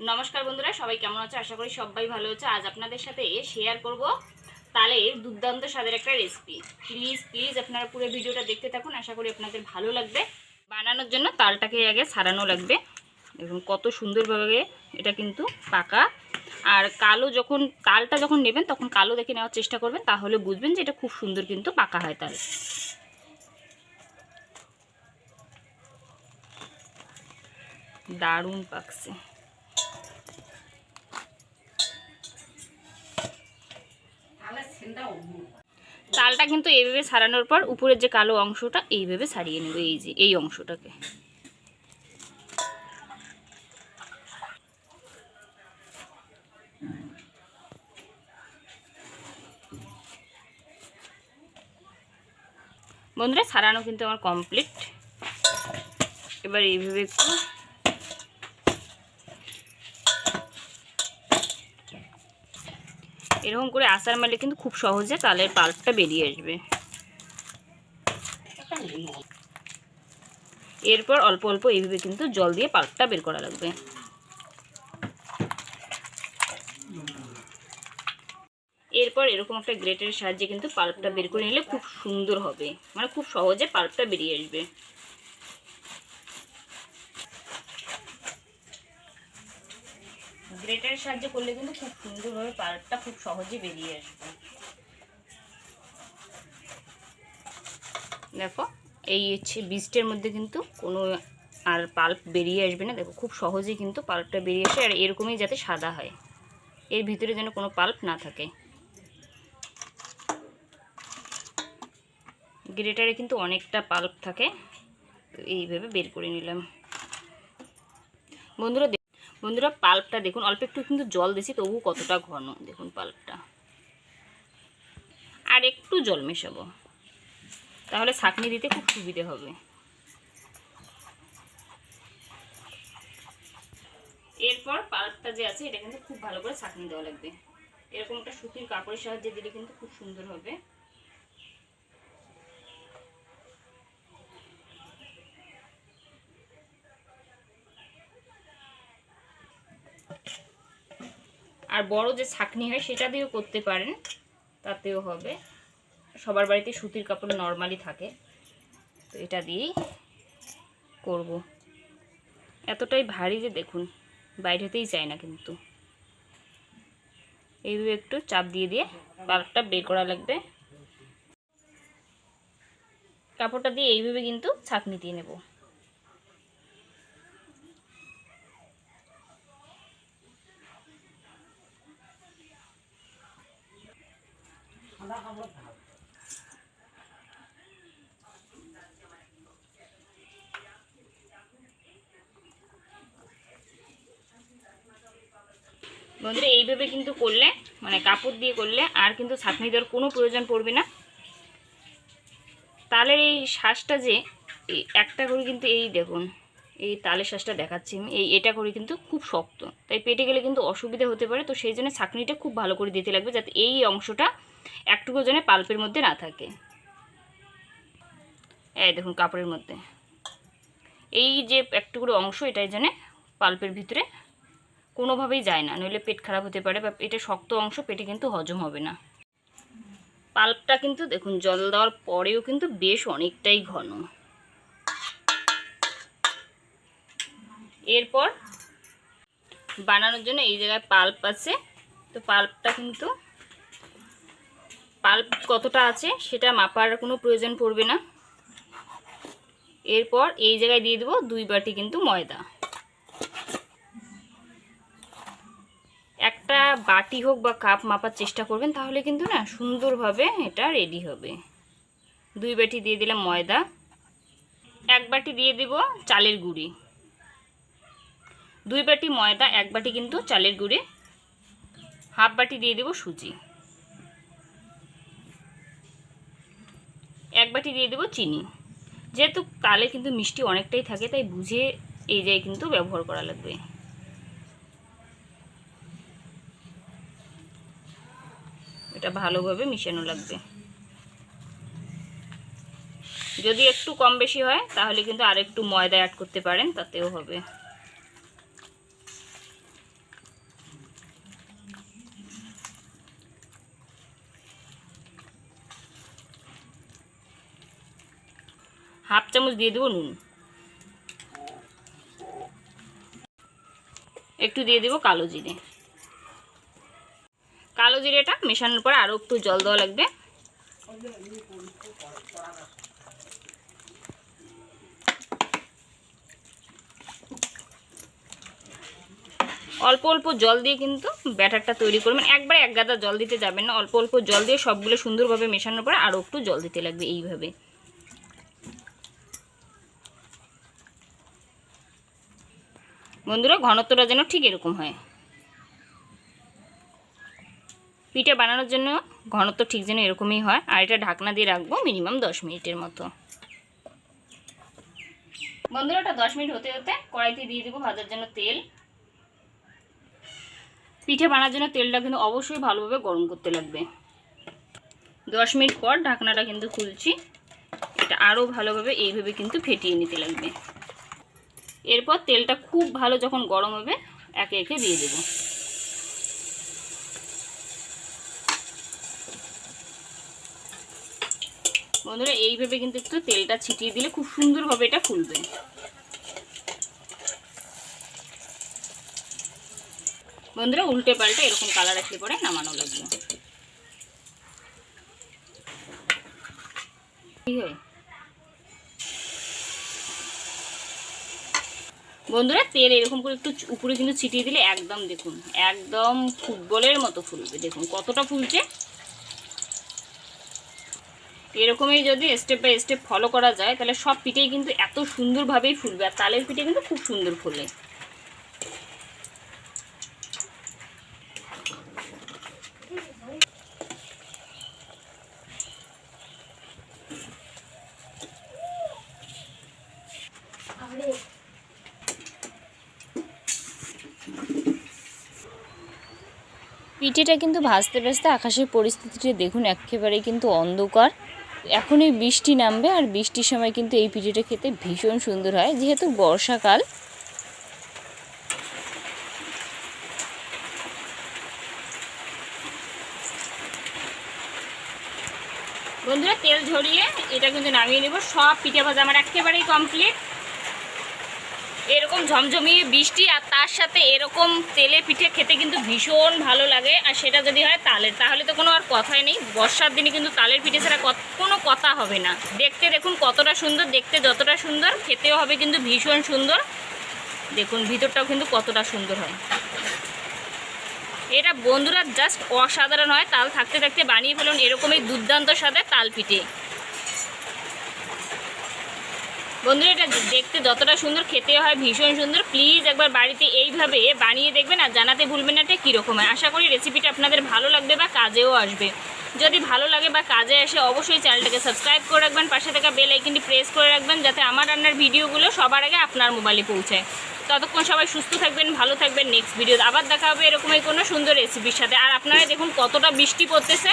নমস্কার বন্ধুরা, সবাই কেমন আছে? আশা করি সবাই ভালো আছে। আজ আপনাদের সাথে শেয়ার করব তালের দুর্দান্ত স্বাদের একটা রেসিপি প্লিজ প্লিজ আপনারা পুরো ভিডিওটা দেখতে থাকুন। আশা করি আপনাদের ভালো লাগবে। বানানোর জন্য তালটাকে আগে সারানো লাগবে। দেখুন কত সুন্দরভাবে এটা কিন্তু পাকা। আর কালো যখন তালটা যখন নেবেন, তখন কালো দেখে নেওয়ার চেষ্টা করবেন, তাহলে বুঝবেন যে এটা খুব সুন্দর কিন্তু পাকা হয় তাল। দারুণ পাকছে। তালটা কিন্তু এইভাবে সারানোর পর উপরের যে কালো অংশটা এইভাবে সারিয়ে নেবে, এই যে, এই অংশটাকে। বন্ধুরা, সারানো কিন্তু আমার কমপ্লিট এবার এইভাবে একটু এরকম করে আসার মারলে কিন্তু খুব সহজে তালের পাল্পটা বেরিয়ে আসবে। এরপর অল্প অল্প এইভাবে কিন্তু জল দিয়ে পাল্পটা বের করা লাগবে। এরপর এরকম একটা গ্রেটের সাহায্যে কিন্তু পাল্পটা বের করে নিলে খুব সুন্দর হবে। মানে খুব সহজে পাল্পটা বেরিয়ে আসবে। গ্রেটারের সাহায্যে করলে কিন্তু খুব সুন্দরভাবে পাল্পটা খুব সহজে বেরিয়ে আসবে। দেখো, এই হচ্ছে বীজটার মধ্যে কিন্তু কোনো আর পাল্প বেরিয়ে আসবে না। দেখো, খুব সহজেই কিন্তু পাল্পটা বেরিয়ে আসে, আর এরকমই যাতে সাদা হয়। এর ভিতরে যেন কোনো পাল্প না থাকে। গ্রেটারে কিন্তু অনেকটা পাল্প থাকে। এইভাবে বের করে নিলাম। বন্ধুরা বন্ধুরা পাল্পটা দেখুন, অল্প একটু কিন্তু জল দিছি তবু কতটা ঘন, দেখুন পাল্পটা। আর একটু জল মেশাবো, তাহলে ছাঁকনি দিতে খুব সুবিধে হবে। এরপর পাল্পটা যে আছে, এটা কিন্তু খুব ভালো করে ছাঁকনি দেওয়া লাগবে। এরকম একটা সুতির কাপড়ের সাহায্যে দিলে কিন্তু খুব সুন্দর হবে। আর বড় যে ছাকনি হয় সেটা দিয়েও করতে পারেন, তাতেও হবে। সবার বাড়িতে সুতির কাপড় নর্মালি থাকে, তো এটা দিয়েই করব। এতটাই ভারী যে দেখুন, বাইরেতেই চায় না কিন্তু। এইভাবে একটু চাপ দিয়ে দিয়ে পাল্পটা বের করা লাগবে। কাপড়টা দিয়ে এইভাবে কিন্তু ছাকনি দিয়ে নেব। বন্ধুরা এইভাবে কিন্তু করলে মানে কাপড় দিয়ে করলে আর কিন্তু ছাঁকনি দেওয়ার কোনো প্রয়োজন পড়বে না। তালের এই শ্বাসটা যে একটা করে কিন্তু এই দেখুন, এই তালের শ্বাসটা দেখাচ্ছি আমি, এই এটা করে কিন্তু খুব শক্ত। তাই পেটে গেলে কিন্তু অসুবিধা হতে পারে, তো সেই জন্য ছাঁকনিটা খুব ভালো করে দিতে লাগবে যাতে এই অংশটা একটুকু যেন পাল্পের মধ্যে না থাকে। এই দেখুন কাপড়ের মধ্যে। এই যে একটুকু অংশ, এটাই যেন পাল্পের ভিতরে কোনোভাবেই যায় না, নইলে পেট খারাপ হতে পারে বা এটা শক্ত অংশ, পেটে কিন্তু হজম হবে না। পাল্পটা কিন্তু দেখুন, জল দেওয়ার পরেও কিন্তু বেশ অনেকটাই ঘন। এরপর বানানোর জন্য এই জায়গায় পাল্প আছে। তো পাল্পটা কিন্তু, পাল্প কতটা আছে সেটা মাপার কোনো প্রয়োজন পড়বে না। এরপর এই জায়গায় দিয়ে দেবো দুই বাটি কিন্তু ময়দা। একটা বাটি হোক বা কাপ মাপার চেষ্টা করবেন, তাহলে কিন্তু না সুন্দরভাবে এটা রেডি হবে। দুই বাটি দিয়ে দিলাম ময়দা, এক বাটি দিয়ে দেব চালের গুঁড়ি। দুই বাটি ময়দা, এক বাটি কিন্তু চালের গুঁড়ি। হাফ বাটি দিয়ে দেব সুজি। এক বাটি দিয়ে দেব চিনি। যেহেতু তালে কিন্তু মিষ্টি অনেকটাই থাকে, তাই বুঝে এই জায়গায় কিন্তু ব্যবহার করা লাগবে। এটা ভালোভাবে মিশানো লাগবে। যদি একটু কম বেশি হয়, তাহলে কিন্তু আর একটু ময়দা অ্যাড করতে পারেন, তাতেও হবে। হাফ চামচ দিয়ে দেবো নুন। একটু দিয়ে দেবো কালো জিরে। কালো জিরেটা মেশানোর পর আরও একটু জল দেওয়া লাগবে। অল্প অল্প জল দিয়ে কিন্তু ব্যাটারটা তৈরি করবেন। একবারে এক গাদা জল দিতে যাবেন না। অল্প অল্প জল দিয়ে সবগুলো সুন্দরভাবে মেশানোর পরে আরও একটু জল দিতে লাগবে এইভাবে। বন্ধুরা, ঘনত্বটা যেন ঠিক এরকম হয়। পিঠে বানানোর জন্য ঘনত্ব ঠিক যেন এরকমই হয়, আর এটা ঢাকনা দিয়ে রাখব মিনিমাম দশ মিনিটের মতো। বন্ধুরা, ওটা দশ মিনিট হতে হতে কড়াইতে দিয়ে দেবো ভাজার জন্য তেল। পিঠে বানার জন্য তেলটা কিন্তু অবশ্যই ভালোভাবে গরম করতে লাগবে। দশ মিনিট পর ঢাকনাটা কিন্তু খুলছি। এটা আরও ভালোভাবে এইভাবে কিন্তু ফেটিয়ে নিতে লাগবে। এরপর তেলটা খুব ভালো যখন গরম হবে, একে একে দিয়ে দেবো। বন্ধুরা, এইভাবে কিন্তু একটু তেলটা ছিটিয়ে দিলে খুব সুন্দরভাবে এটা ফুলবে। বন্ধুরা, উল্টে পাল্টে এরকম কালার আসলে পরে নামানো লাগবে। বন্ধুরা, তেল এরকম করে একটু উপরে কিন্তু ছিটিয়ে দিলে একদম দেখুন, একদম ফুটবলের মতো ফুলবে। দেখুন কতটা ফুলছে। এরকমই যদি স্টেপ বাই স্টেপ ফলো করা যায়, তাহলে সব পিঠেই কিন্তু এত সুন্দরভাবেই ফুলবে আর তালের পিঠে কিন্তু খুব সুন্দর ফুলে পিঠেটা কিন্তু ভাজতে ভাজতে আকাশের পরিস্থিতিটা দেখুন, একেবারেই কিন্তু অন্ধকার। এখনই বৃষ্টি নামবে আর বৃষ্টির সময় কিন্তু এই পিঠেটা খেতে ভীষণ সুন্দর হয়, যেহেতু বর্ষাকাল। বন্ধুরা, তেল ঝরিয়ে এটা কিন্তু নামিয়ে নেব। সব পিঠে ভাজা আমার একেবারেই কমপ্লিট এরকম ঝমঝমিয়ে বৃষ্টি আর তার সাথে এরকম তেলে পিঠে খেতে কিন্তু ভীষণ ভালো লাগে। আর সেটা যদি হয় তালের তাহলে তো কোনো আর কথাই নেই। বর্ষার দিনে কিন্তু তালের পিঠে ছাড়া কোনো কথা হবে না। দেখতে দেখুন কতটা সুন্দর, দেখতে যতটা সুন্দর, খেতেও হবে কিন্তু ভীষণ সুন্দর। দেখুন ভিতরটাও কিন্তু কতটা সুন্দর হয়। এটা বন্ধুরা জাস্ট অসাধারণ হয়। তাল থাকতে থাকতে বানিয়ে ফেলুন এরকমই দুর্দান্ত স্বাদে তাল পিঠে। বন্ধুরা, এটা দেখতে যতটা সুন্দর, খেতে হয় ভীষণ সুন্দর। প্লিজ একবার বাড়িতে এইভাবে বানিয়ে দেখবেন আর জানাতে ভুলবেন না এটা কীরকম হয়। আশা করি রেসিপিটা আপনাদের ভালো লাগবে বা কাজেও আসবে। যদি ভালো লাগে বা কাজে আসে, অবশ্যই চ্যানেলটাকে সাবস্ক্রাইব করে রাখবেন, পাশে থাকা বেল আইকনটি প্রেস করে রাখবেন, যাতে আমার রান্নার ভিডিওগুলো সবার আগে আপনার মোবাইলে পৌঁছায়। ততক্ষণ সবাই সুস্থ থাকবেন, ভালো থাকবেন নেক্সট ভিডিও আবার দেখা হবে এরকমই কোনো সুন্দর রেসিপির সাথে। আর আপনারা দেখুন কতটা বৃষ্টি পড়তেছে।